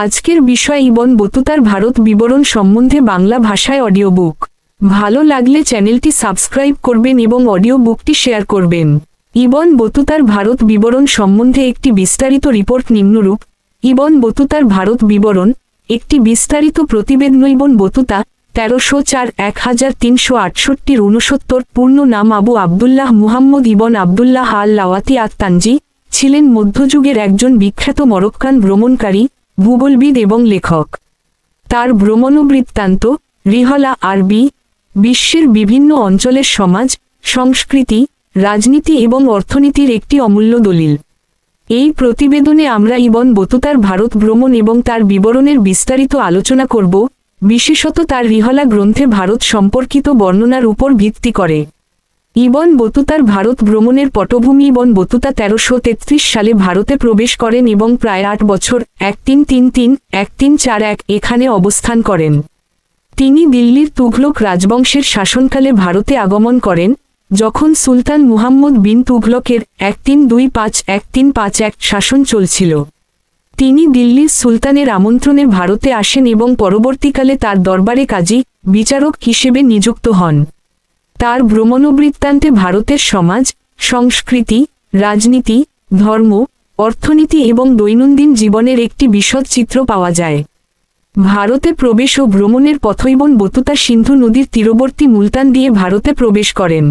আজকের বিষয় ইবন বতুতার ভারত বিবরণ সম্বন্ধে বাংলা ভাষায় অডিও বুক ভালো লাগলে চ্যানেলটি সাবস্ক্রাইব করবেন এবং অডিও বুকটি শেয়ার করবেন। ইবন বতুতার ভারত বিবরণ সম্বন্ধে একটি বিস্তারিত রিপোর্ট নিম্নরূপ। ইবন বতুতার ভারত বিবরণ, একটি বিস্তারিত প্রতিবেদন ইবন বতুতা, তেরোশো চার এক হাজার তিনশো আটষট্টির ঊনসত্তর, পূর্ণ নাম আবু আবদুল্লাহ মুহাম্মদ ইবন আবদুল্লাহ আল লাওয়াতি আত্মানজি ছিলেন মধ্যযুগের একজন বিখ্যাত মরক্কান ভ্রমণকারী। ভূগোলবিদ এবং লেখক। তার ভ্রমণবৃত্তান্ত রিহলা আরবি বিশ্বের বিভিন্ন অঞ্চলের সমাজ, সংস্কৃতি, রাজনীতি এবং অর্থনীতির একটি অমূল্য দলিল। এই প্রতিবেদনে আমরা ইবন বতুতার ভারত ভ্রমণ এবং তার বিবরণের বিস্তারিত আলোচনা করব, বিশেষত তার রিহলা গ্রন্থে ভারত সম্পর্কিত বর্ণনার উপর ভিত্তি করে। ইবন বতুতার ভারত ভ্রমণের পটভূমি ইবন বতুতা তেরোশো তেত্রিশ সালে ভারতে প্রবেশ করেন এবং প্রায় আট বছর এক তিন তিন তিন এক তিন চার এক এখানে অবস্থান করেন। তিনি দিল্লির তুঘলক রাজবংশের শাসনকালে ভারতে আগমন করেন, যখন সুলতান মুহাম্মদ বিন তুঘলকের এক তিন দুই পাঁচ এক তিন পাঁচ এক শাসন চলছিল। তিনি দিল্লির সুলতানের আমন্ত্রণে ভারতে আসেন এবং পরবর্তীকালে তার দরবারে কাজী, বিচারক হিসেবে নিযুক্ত হন। তার ভ্রমণবৃত্তান্তে ভারতের সমাজ, সংস্কৃতি, রাজনীতি, ধর্ম, অর্থনীতি এবং দৈনন্দিন জীবনের একটি বিশদ চিত্র পাওয়া যায়। ভারতে প্রবেশ ও ভ্রমণের পথৈবন বতুতা সিন্ধু নদীর তীরবর্তী মুলতান দিয়ে ভারতে প্রবেশ করেন।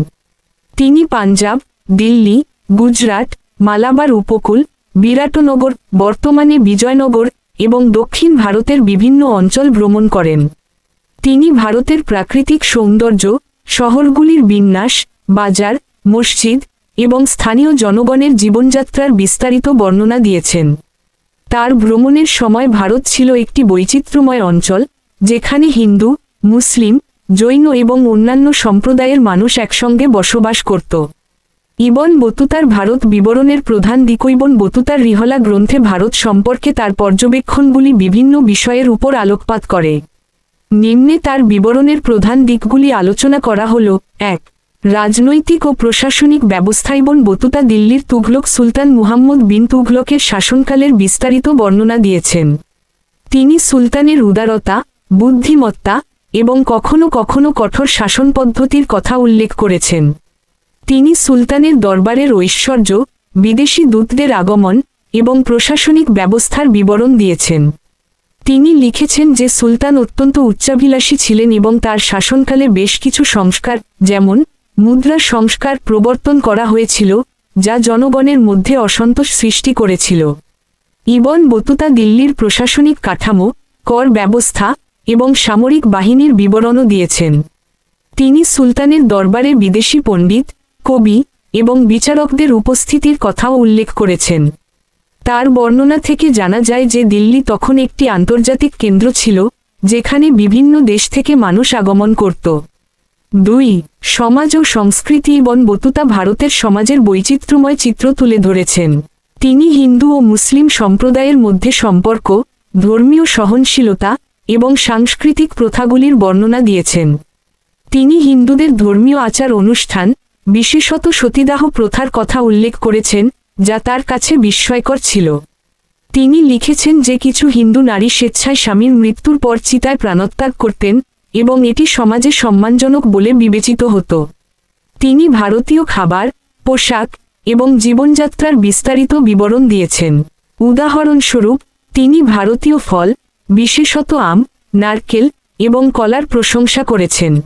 তিনি পাঞ্জাব, দিল্লি, গুজরাট, মালাবার উপকূল, বিরাটনগর, বর্তমানে বিজয়নগর এবং দক্ষিণ ভারতের বিভিন্ন অঞ্চল ভ্রমণ করেন। তিনি ভারতের প্রাকৃতিক সৌন্দর্য শহরগুলির বিন্যাস, বাজার, মসজিদ এবং স্থানীয় জনগণের জীবনযাত্রার বিস্তারিত বর্ণনা দিয়েছেন। তার ভ্রমণের সময় ভারত ছিল একটি বৈচিত্র্যময় অঞ্চল, যেখানে হিন্দু, মুসলিম, জৈন এবং অন্যান্য সম্প্রদায়ের মানুষ একসঙ্গে বসবাস করত। ইবন বতুতার ভারত বিবরণের প্রধান দিকইবন বতুতার রিহলা গ্রন্থে ভারত সম্পর্কে তার পর্যবেক্ষণগুলি বিভিন্ন বিষয়ের উপর আলোকপাত করে। নিম্নে তার বিবরণের প্রধান দিকগুলি আলোচনা করা হল, এক, রাজনৈতিক ও প্রশাসনিক ব্যবস্থাইবন বতুতা দিল্লির তুঘলক সুলতান মুহাম্মদ বিন তুঘলকের শাসনকালের বিস্তারিত বর্ণনা দিয়েছেন। তিনি সুলতানের উদারতা, বুদ্ধিমত্তা এবং কখনো কখনো কঠোর শাসন পদ্ধতির কথা উল্লেখ করেছেন। তিনি সুলতানের দরবারের ঐশ্বর্য, বিদেশি দূতদের আগমন এবং প্রশাসনিক ব্যবস্থার বিবরণ দিয়েছেন। তিনি লিখেছেন যে সুলতান অত্যন্ত উচ্চাভিলাষী ছিলেন এবং তার শাসনকালে বেশ কিছু সংস্কার, যেমন, মুদ্রা সংস্কার প্রবর্তন করা হয়েছিল, যা জনগণের মধ্যে অসন্তোষ সৃষ্টি করেছিল। ইবন বতুতা দিল্লির প্রশাসনিক কাঠামো, কর ব্যবস্থা এবং সামরিক বাহিনীর বিবরণও দিয়েছেন। তিনি সুলতানের দরবারে বিদেশি পণ্ডিত, কবি এবং বিচারকদের উপস্থিতির কথাও উল্লেখ করেছেন। তার বর্ণনা থেকে জানা যায় যে দিল্লি তখন একটি আন্তর্জাতিক কেন্দ্র ছিল, যেখানে বিভিন্ন দেশ থেকে মানুষ আগমন করত। দুই, সমাজ ও সংস্কৃতি এবং বতুতা ভারতের সমাজের বৈচিত্র্যময় চিত্র তুলে ধরেছেন। তিনি হিন্দু ও মুসলিম সম্প্রদায়ের মধ্যে সম্পর্ক, ধর্মীয় সহনশীলতা এবং সাংস্কৃতিক প্রথাগুলির বর্ণনা দিয়েছেন। তিনি হিন্দুদের ধর্মীয় আচার অনুষ্ঠান, বিশেষত সতীদাহ প্রথার কথা উল্লেখ করেছেন যা তার কাছে বিস্ময়কর ছিল। তিনি লিখেছেন যে কিছু হিন্দু নারী স্বেচ্ছায় স্বামীর মৃত্যুর পর চিতায় প্রাণত্যাগ করতেন এবং এটি সমাজে সম্মানজনক বলে বিবেচিত হতো। তিনি ভারতীয় খাবার, পোশাক এবং জীবনযাত্রার বিস্তারিত বিবরণ দিয়েছেন। উদাহরণস্বরূপ, তিনি ভারতীয় ফল, বিশেষত আম, নারকেল এবং কলার প্রশংসা করেছেন।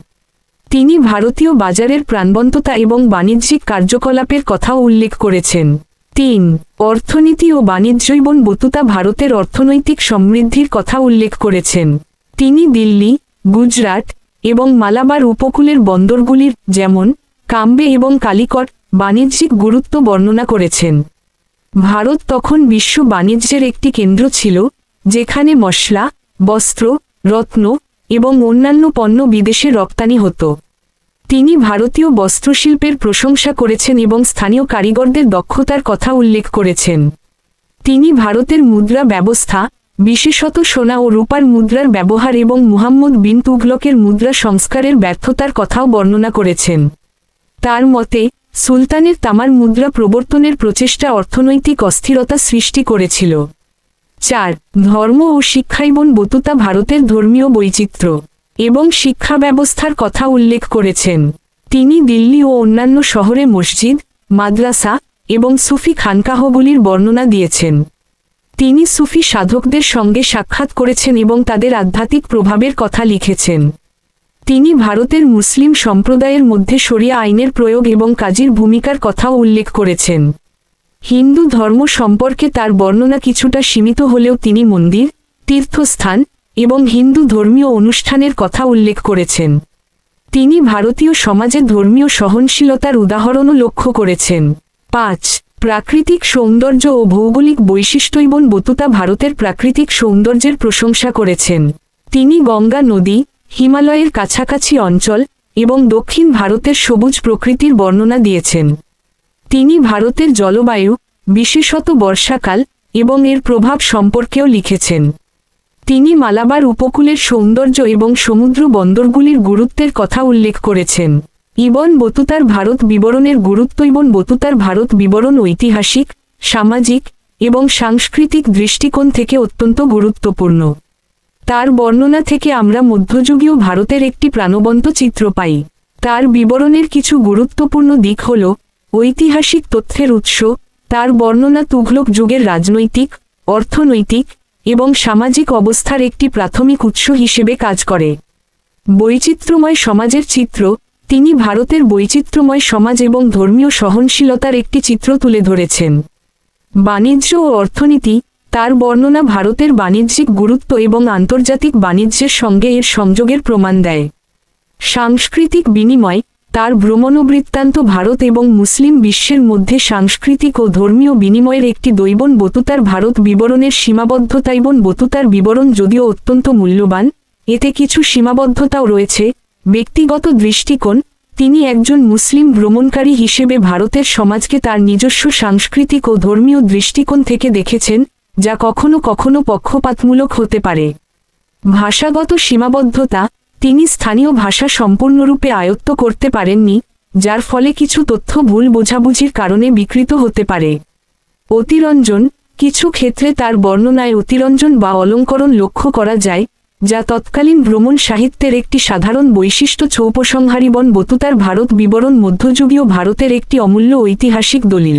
তিনি ভারতীয় বাজারের প্রাণবন্ততা এবং বাণিজ্যিক কার্যকলাপের কথাও উল্লেখ করেছেন। তিন, অর্থনীতি ও বাণিজ্যইবন বতুতা ভারতের অর্থনৈতিক সমৃদ্ধির কথা উল্লেখ করেছেন। তিনি দিল্লি, গুজরাট এবং মালাবার উপকূলের বন্দরগুলির যেমন কাম্বে এবং কালিকট বাণিজ্যিক গুরুত্ব বর্ণনা করেছেন। ভারত তখন বিশ্ব বাণিজ্যের একটি কেন্দ্র ছিল, যেখানে মশলা, বস্ত্র, রত্ন এবং অন্যান্য পণ্য বিদেশে রপ্তানি হতো। তিনি ভারতীয় বস্ত্রশিল্পের প্রশংসা করেছেন এবং স্থানীয় কারিগরদের দক্ষতার কথা উল্লেখ করেছেন। তিনি ভারতের মুদ্রা ব্যবস্থা, বিশেষত সোনা ও রূপার মুদ্রার ব্যবহার এবং মুহাম্মদ বিন তুঘলকের মুদ্রা সংস্কারের ব্যর্থতার কথাও বর্ণনা করেছেন। তার মতে, সুলতানের তামার মুদ্রা প্রবর্তনের প্রচেষ্টা অর্থনৈতিক অস্থিরতা সৃষ্টি করেছিল। চার, ধর্ম ও শিক্ষাইবন বতুতা ভারতের ধর্মীয় বৈচিত্র্য। এবং শিক্ষা ব্যবস্থার কথা উল্লেখ করেছেন। তিনি দিল্লি ও অন্যান্য শহরে মসজিদ, মাদ্রাসা এবং সুফি খানকাহগুলির বর্ণনা দিয়েছেন। তিনি সুফি সাধকদের সঙ্গে সাক্ষাৎ করেছেন এবং তাদের আধ্যাত্মিক প্রভাবের কথা লিখেছেন। তিনি ভারতের মুসলিম সম্প্রদায়ের মধ্যে শরিয়া আইনের প্রয়োগ এবং কাজীর ভূমিকার কথাও উল্লেখ করেছেন। হিন্দু ধর্ম সম্পর্কে তার বর্ণনা কিছুটা সীমিত হলেও তিনি মন্দির, তীর্থস্থান এবং হিন্দু ধর্মীয় অনুষ্ঠানের কথা উল্লেখ করেছেন। তিনি ভারতীয় সমাজে ধর্মীয় সহনশীলতার উদাহরণও লক্ষ্য করেছেন। পাঁচ, প্রাকৃতিক সৌন্দর্য ও ভৌগোলিক বৈশিষ্ট্যইবন বতুতা ভারতের প্রাকৃতিক সৌন্দর্যের প্রশংসা করেছেন। তিনি গঙ্গা নদী, হিমালয়ের কাছাকাছি অঞ্চল এবং দক্ষিণ ভারতের সবুজ প্রকৃতির বর্ণনা দিয়েছেন। তিনি ভারতের জলবায়ু, বিশেষত বর্ষাকাল এবং এর প্রভাব সম্পর্কেও লিখেছেন। তিনি মালাবার উপকূলের সৌন্দর্য এবং সমুদ্র বন্দরগুলির গুরুত্বের কথা উল্লেখ করেছেন। ইবন বতুতার ভারত বিবরণের গুরুত্ব ইবন বতুতার ভারত বিবরণ ঐতিহাসিক, সামাজিক এবং সাংস্কৃতিক দৃষ্টিকোণ থেকে অত্যন্ত গুরুত্বপূর্ণ। তার বর্ণনা থেকে আমরা মধ্যযুগীয় ভারতের একটি প্রাণবন্ত চিত্র পাই। তার বিবরণের কিছু গুরুত্বপূর্ণ দিক হল ঐতিহাসিক তথ্যের উৎস, তার বর্ণনা তুঘলক যুগের রাজনৈতিক, অর্থনৈতিক এবং সামাজিক অবস্থার একটি প্রাথমিক উৎস হিসেবে কাজ করে। বৈচিত্র্যময় সমাজের চিত্র, তিনি ভারতের বৈচিত্র্যময় সমাজ এবং ধর্মীয় সহনশীলতার একটি চিত্র তুলে ধরেছেন। বাণিজ্য ও অর্থনীতি, তার বর্ণনা ভারতের বাণিজ্যিক গুরুত্ব এবং আন্তর্জাতিক বাণিজ্যের সঙ্গে এর সংযোগের প্রমাণ দেয়। সাংস্কৃতিক বিনিময় তার ভ্রমণবৃত্তান্ত ভারত এবং মুসলিম বিশ্বের মধ্যে সাংস্কৃতিক ও ধর্মীয় বিনিময়ের একটি দৈবন বতুতার ভারত বিবরণের সীমাবদ্ধতাইবন বতুতার বিবরণ যদিও অত্যন্ত মূল্যবান, এতে কিছু সীমাবদ্ধতাও রয়েছে। ব্যক্তিগত দৃষ্টিকোণ, তিনি একজন মুসলিম ভ্রমণকারী হিসেবে ভারতের সমাজকে তার নিজস্ব সাংস্কৃতিক ও ধর্মীয় দৃষ্টিকোণ থেকে দেখেছেন, যা কখনো কখনো পক্ষপাতমূলক হতে পারে। ভাষাগত সীমাবদ্ধতা তিনি স্থানীয় ভাষা সম্পূর্ণরূপে আয়ত্ত করতে পারেননি, যার ফলে কিছু তথ্য ভুল বোঝাবুঝির কারণে বিকৃত হতে পারে। অতিরঞ্জন, কিছু ক্ষেত্রে তার বর্ণনায় অতিরঞ্জন বা অলঙ্করণ লক্ষ্য করা যায়, যা তৎকালীন ভ্রমণ সাহিত্যের একটি সাধারণ বৈশিষ্ট্য চৌপসংহারীবন বতুতার ভারত বিবরণ মধ্যযুগীয় ভারতের একটি অমূল্য ঐতিহাসিক দলিল।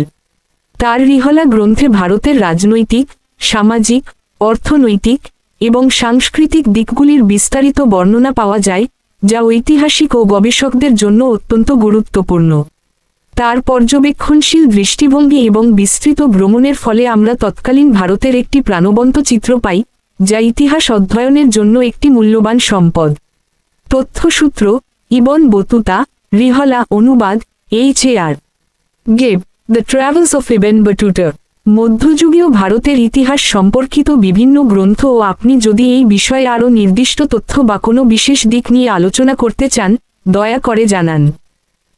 তার রিহলা গ্রন্থে ভারতের রাজনৈতিক, সামাজিক, অর্থনৈতিক এবং সাংস্কৃতিক দিকগুলির বিস্তারিত বর্ণনা পাওয়া যায়, যা ঐতিহাসিক ও গবেষকদের জন্য অত্যন্ত গুরুত্বপূর্ণ। তার পর্যবেক্ষণশীল দৃষ্টিভঙ্গি এবং বিস্তৃত ভ্রমণের ফলে আমরা তৎকালীন ভারতের একটি প্রাণবন্ত চিত্র পাই, যা ইতিহাস অধ্যয়নের জন্য একটি মূল্যবান সম্পদ। তথ্যসূত্র, ইবন বতুতা, রিহলা, অনুবাদ, H A R. Gibb, the travels of Ibn বটুটার মধ্যযুগীয় ভারতের ইতিহাস সম্পর্কিত বিভিন্ন গ্রন্থ ও আপনি যদি এই বিষয়ে আরও নির্দিষ্ট তথ্য বা কোনো বিশেষ দিক নিয়ে আলোচনা করতে চান, দয়া করে জানান।